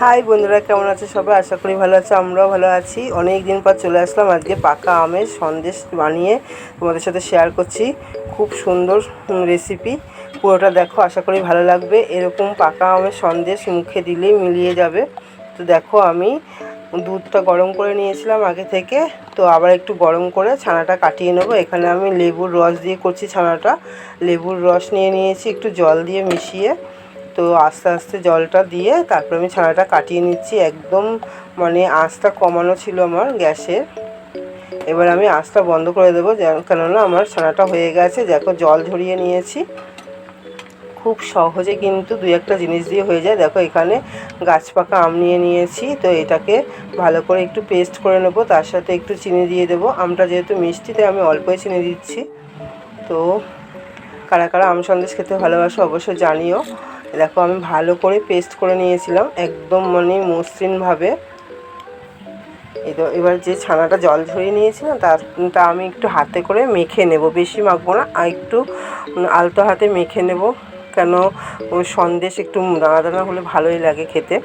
High বন্ধুরা, কেমন আছে সবাই? আশা করি ভালো আছে, আমরাও ভালো আছি। অনেক দিন পর চলে আসলাম আজকে পাকা আমের সন্দেশ বানিয়ে তোমাদের সাথে শেয়ার করছি। খুব সুন্দর রেসিপি পুরোটা দেখো, আশা করি ভালো লাগবে। এরকম পাকা আমের সন্দেশ মুখে দিলেই মিলিয়ে যাবে। তো দেখো, আমি দুধটা গরম করে নিয়েছিলাম আগে থেকে। তো আবার একটু গরম করে ছানাটা কাটিয়ে নেব। এখানে আমি লেবুর রস দিয়ে করছি ছানাটা। লেবুর রস নিয়ে নিয়েছি, একটু জল দিয়ে মিশিয়ে। তো আস্তে আস্তে জলটা দিয়ে তারপর আমি ছানাটা কাটিয়ে নিচ্ছি। একদম মানে আঁচটা কমানো ছিল আমার গ্যাসের। এবার আমি আঁচটা বন্ধ করে দেবো কেননা আমার ছানাটা হয়ে গেছে। দেখো, জল ঝরিয়ে নিয়েছি। খুব সহজে কিন্তু দুই একটা জিনিস দিয়ে হয়ে যায়। দেখো, এখানে গাছ পাকা আম নিয়ে নিয়েছি। তো এটাকে ভালো করে একটু পেস্ট করে নেব। তার সাথে একটু চিনি দিয়ে দেবো। আমটা যেহেতু মিষ্টিতে আমি অল্পই চিনি দিচ্ছি। তো কারা কারা আম সন্দেশ খেতে ভালোবাসো অবশ্যই জানিও। দেখো আমি ভালো করে পেস্ট করে নিয়েছিলাম, একদম মানে মসৃণভাবে এবার যে ছানাটা জল ঝরিয়ে নিয়েছি না তা তা আমি একটু হাতে করে মেখে নেব, বেশি মাখবো না, আর একটু আলতো হাতে মেখে নেব, কেন সন্দেশ একটু দানা দানা হলে ভালোই লাগে খেতে।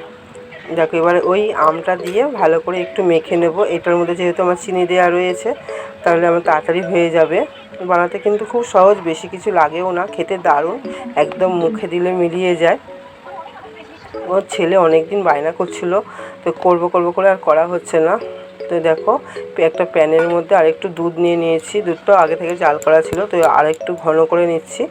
দেখো এবার ওই আমটা দিয়ে ভালো করে একটু মেখে নেব, এটার মধ্যে যেহেতু আমার চিনি দেওয়া রয়েছে তাহলে আমার তাড়াতাড়ি হয়ে যাবে। বানাতে কিন্তু খুব সহজ, বেশি কিছু লাগেও না, খেতে দারুণ, একদম মুখে দিলে মিলিয়ে যায়। ওর ছেলে অনেক দিন বায়না করছিল, তো করব করব করে আর করা হচ্ছে না। তো দেখো একটা প্যানের মধ্যে আরেকটু দুধ নিয়ে নিয়েছি দুধটাও আগে থেকে জাল করা ছিল, তো আরেকটু ঘন করে নিচ্ছি।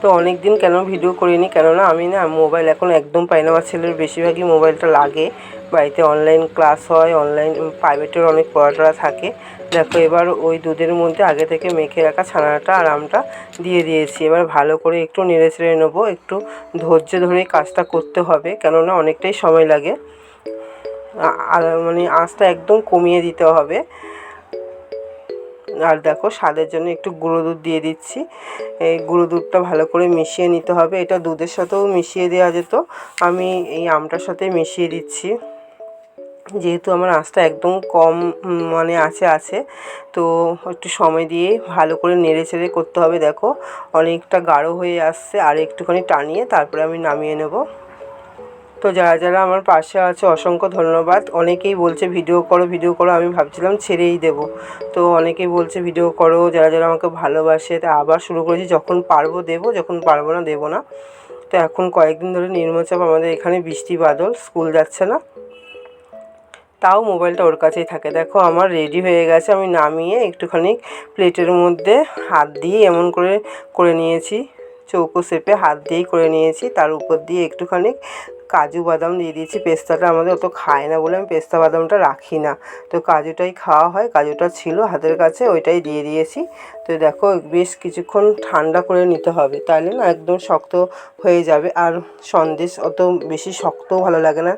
তো অনেক দিন কেন ভিডিও করিনি? কেননা আমি না মোবাইল এখন একদম পাই না। আমার ছেলের বেশিরভাগই মোবাইলটা লাগে। বাড়িতে অনলাইন ক্লাস হয় অনলাইন প্রাইভেটের অনেক পড়াটরা থাকে। দেখো, এবার ওই দুধের মধ্যে আগে থেকে মেখে রাখা ছানাটা আর আমটা দিয়ে দিয়েছি। এবার ভালো করে একটু নেড়ে ছেড়ে নেব। একটু ধৈর্য ধরে কাজটা করতে হবে। কেননা অনেকটাই সময় লাগে। মানে আঁচটা একদম কমিয়ে দিতে হবে। আর দেখো স্বাদের জন্য একটু গুঁড়ো দুধ দিয়ে দিচ্ছি। এই গুঁড়ো দুধটা ভালো করে মিশিয়ে নিতে হবে। এটা দুধের সাথেও মিশিয়ে দেওয়া যেত। আমি এই আমটার সাথে মিশিয়ে দিচ্ছি। যেহেতু আমার আঁচটা একদম কম মানে আছে আছে, তো একটু সময় দিয়ে ভালো করে নেড়ে চেড়ে করতে হবে। দেখো অনেকটা গাঢ় হয়ে আসছে। আর একটুখানি টানিয়ে তারপরে আমি নামিয়ে নেব। তো যারা যারা আমার পাশে আছে, অসংখ্য ধন্যবাদ। অনেকেই বলছে, ভিডিও করো ভিডিও করো, আমি ভাবছিলাম ছেড়েই দেব। তো অনেকেই বলছে, ভিডিও করো, যারা যারা আমাকে ভালোবাসে, তা আবার শুরু করেছি, যখন পারব দেবো, যখন পারব না, দেবো না। তো এখন কয়েকদিন ধরে নির্মচাপ আমাদের এখানে বৃষ্টি, বাদল, স্কুল যাচ্ছে না। তাও মোবাইলটা ওর কাছেই থাকে। দেখো, আমার রেডি হয়ে গেছে, আমি নামিয়ে একটুখানি প্লেটের মধ্যে হাত দিয়ে এমন করে করে নিয়েছি। চৌকো শেপে হাত দিয়েই করে নিয়েছি। তার উপর দিয়ে একটুখানি কাজু বাদাম দিয়ে দিয়েছি। পেস্তাটা আমাদের অত খায় না বলে আমি পেস্তা বাদামটা রাখি না। তো কাজুটাই খাওয়া হয়, কাজুটা ছিল হাতের কাছে, ওইটাই দিয়ে দিয়েছি। তো দেখো, বেশ কিছুক্ষণ ঠান্ডা করে নিতে হবে তাহলে না একদম শক্ত হয়ে যাবে। আর সন্দেশ অত বেশি শক্তও ভালো লাগে না।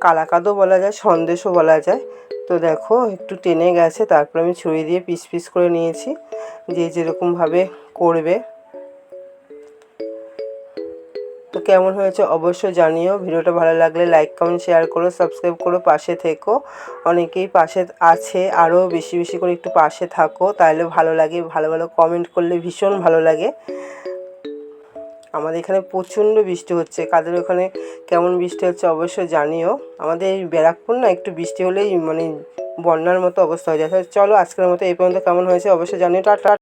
কালাকাদও বলা যায়, সন্দেশও বলা যায়। তো দেখো, একটু টেনে গেছে, তারপর আমি ছুরি দিয়ে পিস পিস করে নিয়েছি। যে যেরকমভাবে করবে। তো কেমন হয়েছে অবশ্যই জানিও। ভিডিওটা ভালো লাগলে লাইক কমেন্ট শেয়ার করো সাবস্ক্রাইব করো, পাশে থেকো। অনেকেই পাশে আছে আরও বেশি বেশি করে একটু পাশে থাকো তাহলে ভালো লাগে, ভালো ভালো কমেন্ট করলে ভীষণ ভালো লাগে। আমাদের এখানে প্রচণ্ড বৃষ্টি হচ্ছে, কাদের ওখানে কেমন বৃষ্টি হচ্ছে অবশ্যই জানিও। আমাদের এই ব্যারাকপুর না একটু বৃষ্টি হলেই মানে বন্যার মতো অবস্থা হয়ে যায়। চলো আজকের মতো এই পর্যন্ত, কেমন হয়েছে অবশ্যই জানিও। টাটা